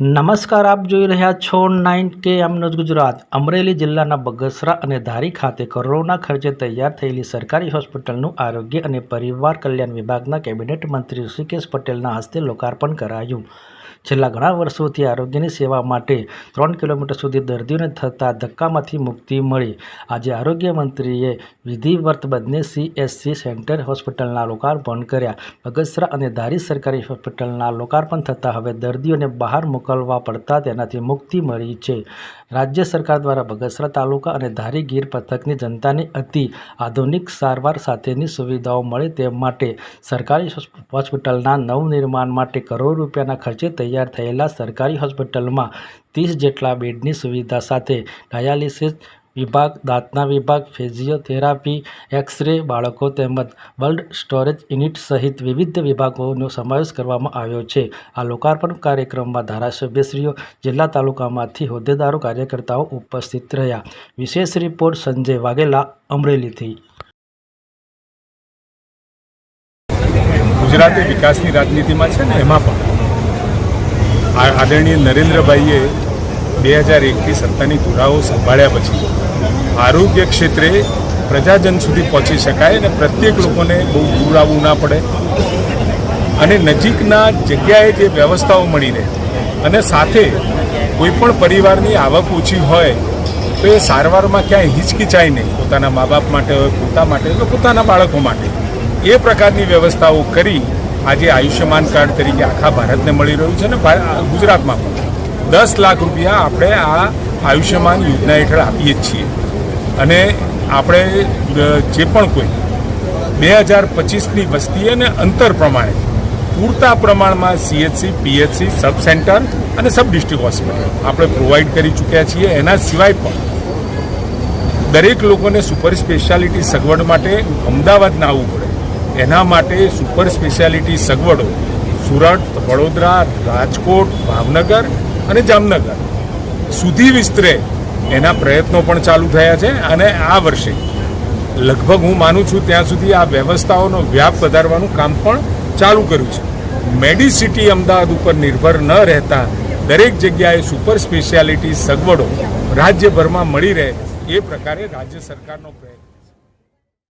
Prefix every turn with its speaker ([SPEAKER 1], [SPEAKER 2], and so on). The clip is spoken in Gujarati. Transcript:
[SPEAKER 1] નમસ્કાર, આપ જોઈ રહ્યા છો નાઇન કે એમ ન્યૂઝ ગુજરાત. અમરેલી જિલ્લાના બગસરા અને ધારી ખાતે કરોડોના ખર્ચે તૈયાર થયેલી સરકારી હોસ્પિટલનું આરોગ્ય અને પરિવાર કલ્યાણ વિભાગના કેબિનેટ મંત્રી ઋષિકેશ પટેલના હસ્તે લોકાર્પણ કરાયું. છેલ્લા ઘણા વર્ષોથી આરોગ્યની સેવા માટે ત્રણ કિલોમીટર સુધી દર્દીઓને થતા ધક્કામાંથી મુક્તિ મળી. આજે આરોગ્ય મંત્રીએ વિધિવત બંને સીએસસી સેન્ટર હોસ્પિટલના લોકાર્પણ કર્યા. બગસરા અને ધારી સરકારી હોસ્પિટલના લોકાર્પણ થતાં હવે દર્દીઓને બહાર મોકલવા પડતા તેનાથી મુક્તિ મળી છે. રાજ્ય સરકાર દ્વારા બગસરા તાલુકા અને ધારી ગીર પથકની જનતાને અતિ આધુનિક સારવાર સાથેની સુવિધાઓ મળે તે માટે સરકારી હોસ્પિટલના નવનિર્માણ માટે કરોડ રૂપિયાના ખર્ચે તૈયાર થયેલા સરકારી હોસ્પિટલમાં ત્રીસ જેટલા બેડની સુવિધા સાથે ડાયાલિસિસ વિભાગ, દાંતના વિભાગ, ફિઝિયોથેરાપી, એક્સરે બાળકો તેમજ બ્લડ સ્ટોરેજ યુનિટ સહિત વિવિધ વિભાગોનો સમાવેશ કરવામાં આવ્યો છે. આ લોકાર્પણ કાર્યક્રમમાં ધારાસભ્યશ્રીઓ, જિલ્લા તાલુકામાંથી હોદ્દેદારો, કાર્યકર્તાઓ ઉપસ્થિત રહ્યા. વિશેષ રિપોર્ટ સંજય વાઘેલા, અમરેલીથી.
[SPEAKER 2] ગુજરાતે વિકાસની રાજનીતિમાં છે ને, એમાં પણ આદરણીય નરેન્દ્રભાઈએ બે હજાર એકથી સત્તાની ધુરાઓ સંભાળ્યા પછી આરોગ્ય ક્ષેત્રે પ્રજાજન સુધી પહોંચી શકાય અને પ્રત્યેક લોકોને બહુ દૂર આવવું ના પડે. અને નજીકના જગ્યાએ જે વ્યવસ્થાઓ મળી રહે અને સાથે કોઈ પણ પરિવારની આવક ઓછી હોય તો એ સારવારમાં ક્યાંય હિચકિચાય નહીં. પોતાના મા બાપ માટે હોય, પોતા માટે હોય કે પોતાના બાળકો માટે. એ પ્રકારની વ્યવસ્થાઓ કરી આજે આયુષ્યમાન કાર્ડ તરીકે આખા ભારતને મળી રહ્યું છે અને ગુજરાતમાં પણ. દસ લાખ રૂપિયા આપણે આ આયુષ્યમાન યોજના હેઠળ આપીએ જ છીએ. અને આપણે જે પણ કોઈ બે હજાર પચીસની વસ્તી અને અંતર પ્રમાણે પૂરતા પ્રમાણમાં સીએચસી પીએચસી સબ સેન્ટર અને સબ ડિસ્ટ્રિક્ટ હોસ્પિટલ આપણે પ્રોવાઈડ કરી ચૂક્યા છીએ. એના સિવાય પણ દરેક લોકોને સુપર સ્પેશિયાલિટી સગવડ માટે અમદાવાદ ના આવવું પડે. એના માટે સુપર સ્પેશિયાલિટી સગવડો, સુરત, વડોદરા, રાજકોટ, ભાવનગર અને જામનગર. સુધી વિસ્તરે એના પ્રયત્નો પણ ચાલુ થયા છે અને આ વર્ષે લગભગ હું માનું છું ત્યાં સુધી આ વ્યવસ્થાઓનો વ્યાપ વધારવાનું કામ પણ ચાલુ કર્યું છે. મેડિસિટી અમદાવાદ ઉપર નિર્ભર ન રહેતા દરેક જગ્યાએ સુપર સ્પેશિયાલિટી સગવડો રાજ્યભરમાં મળી રહે એ પ્રકારે રાજ્ય સરકારનો પ્રયત્ન